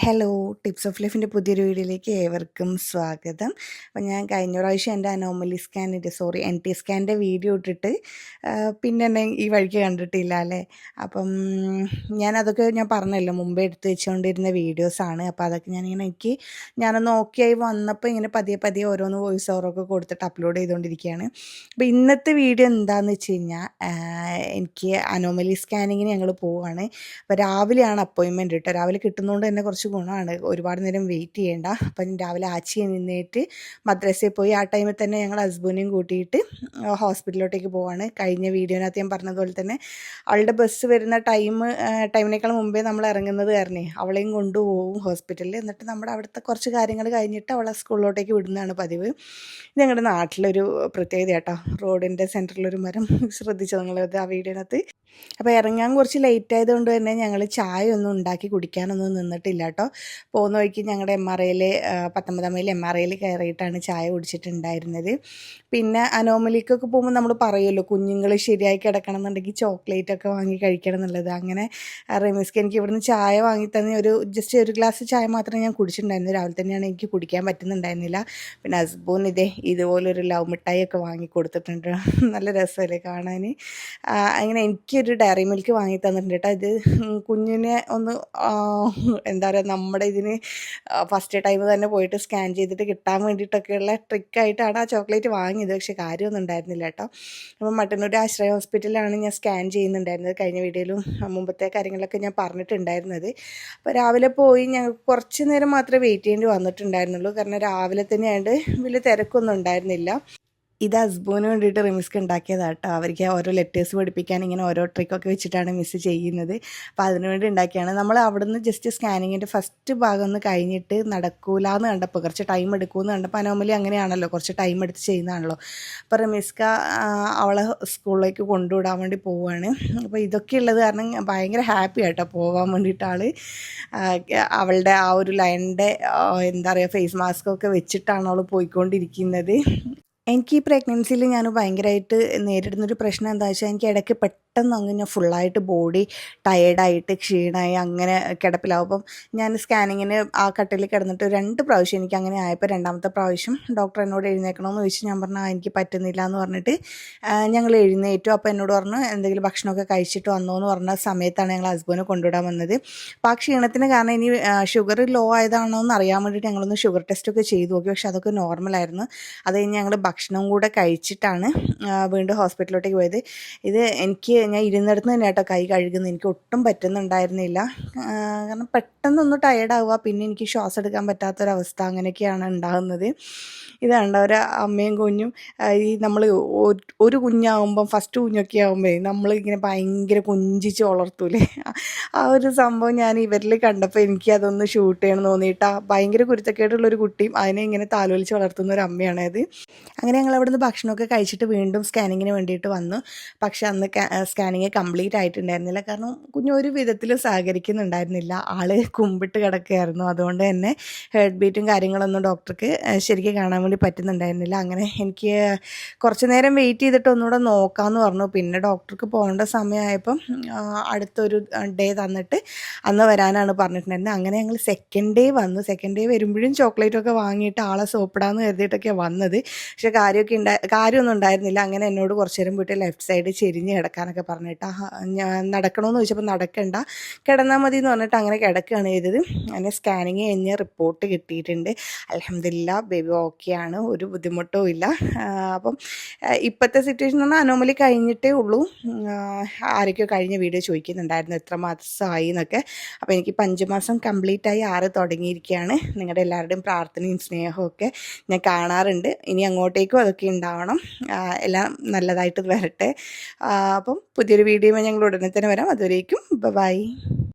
Hello tips of ലൈഫിന്റെ പുതിയൊരു വീഡിയോയിലേക്ക് ഏവർക്കും സ്വാഗതം. അപ്പം ഞാൻ കഴിഞ്ഞ പ്രാവശ്യം എന്റെ അനോമലി സ്കാനിന്റെ സോറി എൻ ടി സ്കാനിന്റെ വീഡിയോ ഇട്ടിട്ട് പിന്നെ എന്നെ ഈ വഴിക്ക് കണ്ടിട്ടില്ല അല്ലേ? അപ്പം ഞാൻ അതൊക്കെ ഞാൻ പറഞ്ഞല്ലോ മുമ്പേ എടുത്ത് വെച്ചുകൊണ്ടിരുന്ന വീഡിയോസാണ് അപ്പോൾ അതൊക്കെ ഞാനിങ്ങനെ എനിക്ക് ഞാനൊന്ന് ഓക്കെ ആയി വന്നപ്പോൾ ഇങ്ങനെ പതിയെ പതിയെ ഓരോന്ന് വോയിസ് ഓവറൊക്കെ കൊടുത്തിട്ട് അപ്ലോഡ് ചെയ്തുകൊണ്ടിരിക്കുകയാണ് അപ്പോൾ ഇന്നത്തെ വീഡിയോ എന്താണെന്ന് വെച്ച് കഴിഞ്ഞാൽ എനിക്ക് അനോമലി സ്കാനിങ്ങിന് ഞങ്ങൾ പോവുകയാണ് അപ്പോൾ രാവിലെയാണ് അപ്പോയിൻമെന്റ് കേട്ടോ രാവിലെ കിട്ടുന്നതുകൊണ്ട് തന്നെ കുറച്ച് ഗുണമാണ് ഒരുപാട് നേരം വെയിറ്റ് ചെയ്യേണ്ട. അപ്പം രാവിലെ ആച്ചി നിന്നിട്ട് മദ്രസയിൽ പോയി. ആ ടൈമിൽ തന്നെ ഞങ്ങൾ ഹസ്ബൻഡിനെയും കൂട്ടിയിട്ട് ഹോസ്പിറ്റലിലോട്ടേക്ക് പോവാണ്. കഴിഞ്ഞ വീഡിയോനകത്ത് ഞാൻ പറഞ്ഞതുപോലെ തന്നെ അവളുടെ ബസ് വരുന്ന ടൈം ടൈമിനേക്കാൾ മുമ്പേ നമ്മൾ ഇറങ്ങുന്നത് കാരണേ അവളെയും കൊണ്ടുപോകും ഹോസ്പിറ്റലിൽ എന്നിട്ട് നമ്മുടെ അവിടുത്തെ കുറച്ച് കാര്യങ്ങൾ കഴിഞ്ഞിട്ട് അവളെ സ്കൂളിലോട്ടേക്ക് വിടുന്നതാണ് പതിവ്. ഞങ്ങളുടെ നാട്ടിലൊരു പ്രത്യേകത കേട്ടോ. റോഡിന്റെ സെന്ററിലൊരു മരം. ശ്രദ്ധിച്ചു നിങ്ങളത് ആ വീഡിയോനകത്ത്? അപ്പോൾ ഇറങ്ങാൻ കുറച്ച് ലേറ്റ് ആയതുകൊണ്ട് തന്നെ ഞങ്ങൾ ചായ ഒന്നും ഉണ്ടാക്കി കുടിക്കാനൊന്നും നിന്നിട്ടില്ല പോകുന്ന വഴിക്ക് ഞങ്ങളുടെ എം ആർ ഐയിൽ പത്തൊമ്പതാം മൈൽ എം ആർ ഐയിൽ കയറിയിട്ടാണ് ചായ കുടിച്ചിട്ടുണ്ടായിരുന്നത്. പിന്നെ അനോമലിക്കൊക്കെ പോകുമ്പോൾ നമ്മൾ പറയുമല്ലോ കുഞ്ഞുങ്ങൾ ശരിയായി കിടക്കണം എന്നുണ്ടെങ്കിൽ ചോക്ലേറ്റ് ഒക്കെ വാങ്ങി കഴിക്കണം എന്നുള്ളത്. അങ്ങനെ റെമിസ്ക്ക് എനിക്ക് ഇവിടുന്ന് ചായ വാങ്ങി തന്നെ ഒരു ജസ്റ്റ് ഒരു ഗ്ലാസ് ചായ മാത്രമേ ഞാൻ കുടിച്ചിട്ടുണ്ടായിരുന്നു രാവിലെ തന്നെയാണ് എനിക്ക് കുടിക്കാൻ പറ്റുന്നുണ്ടായിരുന്നില്ല. പിന്നെ ഹസ്ബൂൻ ഇതേ ഇതുപോലൊരു ലവ് മിഠായി ഒക്കെ വാങ്ങി കൊടുത്തിട്ടുണ്ട് നല്ല രസമല്ലേ കാണാൻ. അങ്ങനെ എനിക്കൊരു ഡയറി മിൽക്ക് വാങ്ങി തന്നിട്ടുണ്ട് കേട്ടോ. ഇത് കുഞ്ഞിനെ ഒന്ന് എന്താ പറയുക നമ്മുടെ ഇതിന് ഫസ്റ്റ് ടൈം തന്നെ പോയിട്ട് സ്കാൻ ചെയ്തിട്ട് കിട്ടാൻ വേണ്ടിയിട്ടൊക്കെയുള്ള ട്രിക്കായിട്ടാണ് ആ ചോക്ലേറ്റ് വാങ്ങിയത്. പക്ഷേ കാര്യമൊന്നും ഉണ്ടായിരുന്നില്ല കേട്ടോ. അപ്പം മട്ടന്നൂർ ആശ്രയ ഹോസ്പിറ്റലിലാണ് ഞാൻ സ്കാൻ ചെയ്യുന്നുണ്ടായിരുന്നത് കഴിഞ്ഞ വീഡിയോയിലും മുമ്പത്തെ കാര്യങ്ങളൊക്കെ ഞാൻ പറഞ്ഞിട്ടുണ്ടായിരുന്നത്. അപ്പോൾ രാവിലെ പോയി ഞങ്ങൾക്ക് കുറച്ച് നേരം മാത്രമേ വെയിറ്റ് ചെയ്യേണ്ടി വന്നിട്ടുണ്ടായിരുന്നുള്ളൂ. കാരണം രാവിലെ തന്നെ ആയതുകൊണ്ട് വലിയ തിരക്കൊന്നും ഉണ്ടായിരുന്നില്ല. ഇത് ഹസ്ബോന് വേണ്ടിയിട്ട് റിമിസ്ക് കേട്ടോ അവർക്ക് ഓരോ ലെറ്റേഴ്സ് പഠിപ്പിക്കാൻ ഇങ്ങനെ ഓരോ ട്രിക്കൊക്കെ വെച്ചിട്ടാണ് മിസ് ചെയ്യുന്നത്. അപ്പോൾ അതിനു വേണ്ടി ഉണ്ടാക്കിയാണ്. നമ്മൾ അവിടുന്ന് ജസ്റ്റ് സ്കാനിങ്ങിന്റെ ഫസ്റ്റ് ഭാഗം ഒന്ന് കഴിഞ്ഞിട്ട് നടക്കൂലെന്ന് കണ്ടപ്പോൾ കുറച്ച് ടൈം എടുക്കുമെന്ന് കണ്ടപ്പോൾ അനോമലി അങ്ങനെയാണല്ലോ കുറച്ച് ടൈം എടുത്ത് ചെയ്യുന്നതാണല്ലോ. അപ്പോൾ റിമിസ്ക അവളെ സ്കൂളിലേക്ക് കൊണ്ടുവിടാൻ വേണ്ടി പോവുകയാണ് അപ്പോൾ ഇതൊക്കെ ഉള്ളത് കാരണം ഭയങ്കര ഹാപ്പി ആട്ടോ പോകാൻ വേണ്ടിയിട്ട് ആൾ അവളുടെ ആ ഒരു ലൈനിന്റെ എന്താ പറയുക ഫേസ് മാസ്ക് ഒക്കെ വെച്ചിട്ടാണ് അവൾ പോയിക്കൊണ്ടിരിക്കുന്നത്. എനിക്ക് ഈ പ്രഗ്നൻസിയിൽ ഞാൻ ഭയങ്കരമായിട്ട് നേരിടുന്നൊരു പ്രശ്നം എന്താ വെച്ചാൽ എനിക്ക് ഇടയ്ക്ക് പെട്ടെന്ന് അങ്ങനെ ഫുള്ളായിട്ട് ബോഡി ടയേർഡായിട്ട് ക്ഷീണമായി അങ്ങനെ കിടപ്പിലാവും. അപ്പം ഞാൻ സ്കാനിങ്ങിന് ആ കട്ടിൽ കിടന്നിട്ട് രണ്ട് പ്രാവശ്യം എനിക്ക് അങ്ങനെ ആയപ്പോൾ രണ്ടാമത്തെ പ്രാവശ്യം ഡോക്ടർ എന്നോട് എഴുന്നേക്കണമെന്ന് ചോദിച്ചു ഞാൻ പറഞ്ഞു എനിക്ക് പറ്റുന്നില്ല എന്ന് പറഞ്ഞിട്ട് ഞങ്ങൾ എഴുന്നേറ്റു. അപ്പോൾ എന്നോട് പറഞ്ഞു എന്തെങ്കിലും ഭക്ഷണമൊക്കെ കഴിച്ചിട്ട് വന്നോ എന്ന് പറഞ്ഞ സമയത്താണ് ഞങ്ങൾ ഹസ്ബൻഡ് കൊണ്ടുവിടാൻ വന്നത്. അപ്പോൾ ആ ക്ഷീണത്തിന് കാരണം ഇനി ഷുഗർ ലോ ആയതാണോ എന്ന് അറിയാൻ വേണ്ടിയിട്ട് ഞങ്ങളൊന്ന് ഷുഗർ ടെസ്റ്റൊക്കെ ചെയ്തു നോക്കി. പക്ഷെ അതൊക്കെ നോർമലായിരുന്നു അത് കഴിഞ്ഞ് ഞങ്ങൾ ഭക്ഷണം കൂടെ കഴിച്ചിട്ടാണ് വീണ്ടും ഹോസ്പിറ്റലിലോട്ടേക്ക് പോയത്. ഇത് എനിക്ക് ഞാൻ ഇരുന്നിടത്ത് തന്നെ കേട്ടോ കൈ കഴുകുന്നത്. എനിക്ക് ഒട്ടും പറ്റുന്നുണ്ടായിരുന്നില്ല. കാരണം പെട്ടെന്നൊന്ന് ടയേർഡാവുക പിന്നെ എനിക്ക് ശ്വാസം എടുക്കാൻ പറ്റാത്തൊരവസ്ഥ അങ്ങനെയൊക്കെയാണ് ഉണ്ടാകുന്നത്. ഇതാണ് ഒരു അമ്മയും കുഞ്ഞും ഈ നമ്മൾ ഒരു കുഞ്ഞാവുമ്പം ഫസ്റ്റ് കുഞ്ഞൊക്കെ ആകുമ്പോൾ നമ്മൾ ഇങ്ങനെ ഭയങ്കര കുഞ്ചിച്ച് വളർത്തൂലേ. ആ ഒരു സംഭവം ഞാൻ ഇവരിൽ കണ്ടപ്പോൾ എനിക്ക് അതൊന്ന് ഷൂട്ട് ചെയ്യണം തോന്നിയിട്ടാ ഭയങ്കര കുരുത്തക്കേടുള്ളൊരു കുട്ടിയും അതിനെ ഇങ്ങനെ താലോലിച്ച് വളർത്തുന്ന ഒരു അമ്മയാണ് അത് അങ്ങനെ ഞങ്ങൾ അവിടുന്ന് ഭക്ഷണമൊക്കെ കഴിച്ചിട്ട് വീണ്ടും സ്കാനിങ്ങിന് വേണ്ടിയിട്ട് വന്നു. പക്ഷെ അന്ന് സ്കാനിങ് കംപ്ലീറ്റ് ആയിട്ടുണ്ടായിരുന്നില്ല. കാരണം കുഞ്ഞു ഒരു വിധത്തിലും സഹകരിക്കുന്നുണ്ടായിരുന്നില്ല. ആൾ കുമ്പിട്ട് കിടക്കുകയായിരുന്നു. അതുകൊണ്ട് തന്നെ ഹേർട്ട് ബീറ്റും കാര്യങ്ങളൊന്നും ഡോക്ടർക്ക് ശരിക്കും കാണാൻ വേണ്ടി പറ്റുന്നുണ്ടായിരുന്നില്ല. അങ്ങനെ എനിക്ക് കുറച്ച് നേരം വെയിറ്റ് ചെയ്തിട്ട് ഒന്നുകൂടെ നോക്കാമെന്ന് പറഞ്ഞു. പിന്നെ ഡോക്ടർക്ക് പോകേണ്ട സമയമായപ്പം അടുത്തൊരു ഡേ തന്നിട്ട് അന്ന് വരാനാണ് പറഞ്ഞിട്ടുണ്ടായിരുന്നത്. അങ്ങനെ ഞങ്ങൾ സെക്കൻഡ് ഡേ വന്നു. സെക്കൻഡ് ഡേ വരുമ്പോഴും ചോക്ലേറ്റൊക്കെ വാങ്ങിയിട്ട് ആളെ സോപ്പിടാന്ന് കരുതിയിട്ടൊക്കെ വന്നത്. പക്ഷെ കാര്യമൊക്കെ ഉണ്ടാ കാര്യമൊന്നും ഉണ്ടായിരുന്നില്ല. അങ്ങനെ എന്നോട് കുറച്ച് നേരം പോയിട്ട് ലെഫ്റ്റ് സൈഡ് ചെരിഞ്ഞ് കിടക്കാനൊക്കെ പറഞ്ഞിട്ട് ഞാൻ നടക്കണമെന്ന് ചോദിച്ചപ്പോൾ നടക്കണ്ട. കിടന്നാൽ മതി എന്ന് പറഞ്ഞിട്ട് അങ്ങനെ കിടക്കുകയാണ് ചെയ്തത്. അങ്ങനെ സ്കാനിങ് കഴിഞ്ഞ് റിപ്പോർട്ട് കിട്ടിയിട്ടുണ്ട്. അലഹമില്ല ബേബി ഓക്കെയാണ്. ഒരു ബുദ്ധിമുട്ടും ഇല്ല. അപ്പം ഇപ്പോഴത്തെ സിറ്റുവേഷൻ എന്ന് പറഞ്ഞാൽ അനോമലി കഴിഞ്ഞിട്ടേ ഉള്ളൂ. ആരൊക്കെയോ കഴിഞ്ഞ വീഡിയോ ചോദിക്കുന്നുണ്ടായിരുന്നു എത്ര മാസമായി എന്നൊക്കെ. അപ്പോൾ എനിക്ക് അഞ്ച് മാസം കംപ്ലീറ്റ് ആയി ആറ് തുടങ്ങിയിരിക്കുകയാണ്. നിങ്ങളുടെ എല്ലാവരുടെയും പ്രാർത്ഥനയും സ്നേഹവും ഒക്കെ ഞാൻ കാണാറുണ്ട്. ഇനി അങ്ങോട്ടേക്കും അതൊക്കെ ഉണ്ടാവണം. എല്ലാം നല്ലതായിട്ട് വരട്ടെ. അപ്പം പുതിയൊരു വീഡിയോ ഞങ്ങൾ ഉടനെ തന്നെ വരാം. അതുവരേക്കും ബൈ